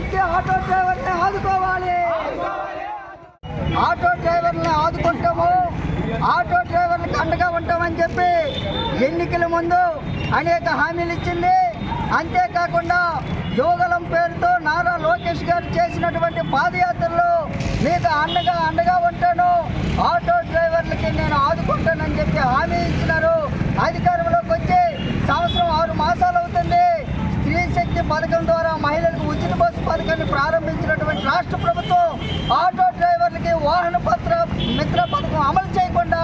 ఇచ్చే ఆటో డ్రైవర్ని ఆదుకోవాలి. ఆటో డ్రైవర్ని ఆదుకుంటాము. ఆటో డ్రైవర్లకు అండగా ఉంటామని చెప్పి ఎన్నికల ముందు అనేక హామీలు ఇచ్చింది. అంతేకాకుండా యోగలం పేరుతో నారా లోకేష్ గారు చేసినటువంటి పాదయాత్రలో మీకు అండగా అండగా ఉంటాను. ఆటో డ్రైవర్లకి నేను ఆదుకుంటానని చెప్పి హామీ ఇచ్చినారు. అధికారంలోకి వచ్చి సంవత్సరం ఆరు మాసాలు అవుతుంది. స్త్రీ శక్తి పథకం ద్వారా మహిళలు రాష్ట్ర ప్రభుత్వం ఆటో డ్రైవర్లకి వాహన పత్ర మిత్ర పథకం అమలు చేయకుండా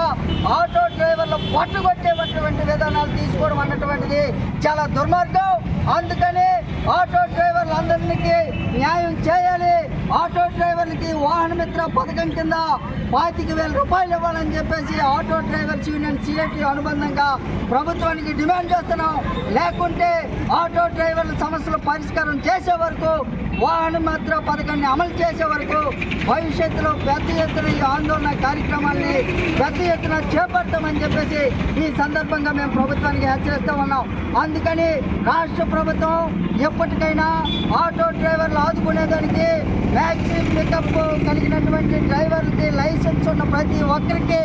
ఆటో డ్రైవర్లు పట్టుకొట్టేటటువంటి విధానాలు తీసుకోవడం అన్నటువంటిది చాలా దుర్మార్గం. అందుకని ఆటో డ్రైవర్లందరికీ న్యాయం చేయాలి. ఆటో డ్రైవర్లకి వాహన మిత్ర పథకం కింద పాతిక వేల రూపాయలు ఇవ్వాలని చెప్పేసి ఆటో డ్రైవర్స్ యూనియన్ సిఐటి అనుబంధంగా ప్రభుత్వానికి డిమాండ్ చేస్తున్నాం. లేకుంటే ఆటో డ్రైవర్ల సమస్యల పరిష్కారం చేసే వరకు వాహన మాత్ర పథకాన్ని అమలు చేసే వరకు భవిష్యత్తులో పెద్ద ఎత్తున ఈ ఆందోళన కార్యక్రమాల్ని పెద్ద ఎత్తున చేపడతామని చెప్పేసి ఈ సందర్భంగా మేము ప్రభుత్వానికి హెచ్చరిస్తూ ఉన్నాం. అందుకని రాష్ట్ర ప్రభుత్వం ఎప్పటికైనా ఆటో డ్రైవర్లు ఆదుకునేదానికి వ్యాక్సిన్ పికప్ కలిగినటువంటి డ్రైవర్లకి లైసెన్స్ ఉన్న ప్రతి ఒక్కరికి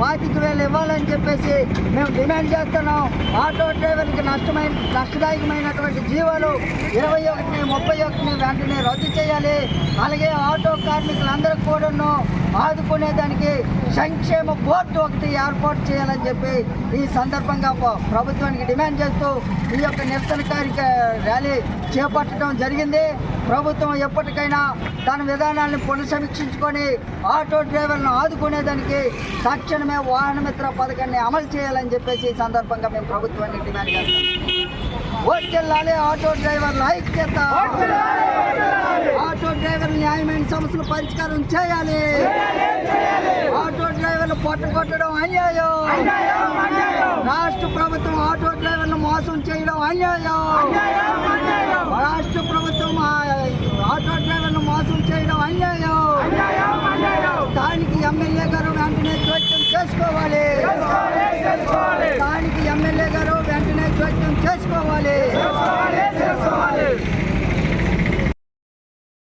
పాతిక వేలు ఇవ్వాలని చెప్పేసి మేము డిమాండ్ చేస్తున్నాం. ఆటో డ్రైవర్కి నష్టమైన నష్టదాయకమైనటువంటి జీవాలు ఇరవై ఒకటిని ముప్పై ఒకటిని వెంటనే రద్దు చేయాలి. అలాగే ఆటో కార్మికులందరూ కూడాను ఆదుకునేదానికి సంక్షేమ బోర్డు ఒకటి ఏర్పాటు చేయాలని చెప్పి ఈ సందర్భంగా ప్రభుత్వానికి డిమాండ్ చేస్తూ ఈ యొక్క నిరసన కార్యక ర్యాలీ చేపట్టడం జరిగింది. ప్రభుత్వం ఎప్పటికైనా తన విధానాలను పునఃసమీక్షించుకొని ఆటో డ్రైవర్లను ఆదుకునేదానికి తక్షణమే వాహన మిత్ర పథకాన్ని అమలు చేయాలని చెప్పేసి ఈ సందర్భంగా మేము ప్రభుత్వాన్ని డిమాండ్ చేస్తాం ఓకెళ్ళాలి ఆటో డ్రైవర్ల ఐక్యత. ఆటో డ్రైవర్ల న్యాయమైన సమస్యలు పరిష్కారం చేయాలి. ఆటో డ్రైవర్లు పొట్ట కొట్టడం అన్యాయం. రాష్ట్ర ప్రభుత్వం ఆటో డ్రైవర్లు మోసం చేయడం అన్యాయం. రాష్ట్ర దానికి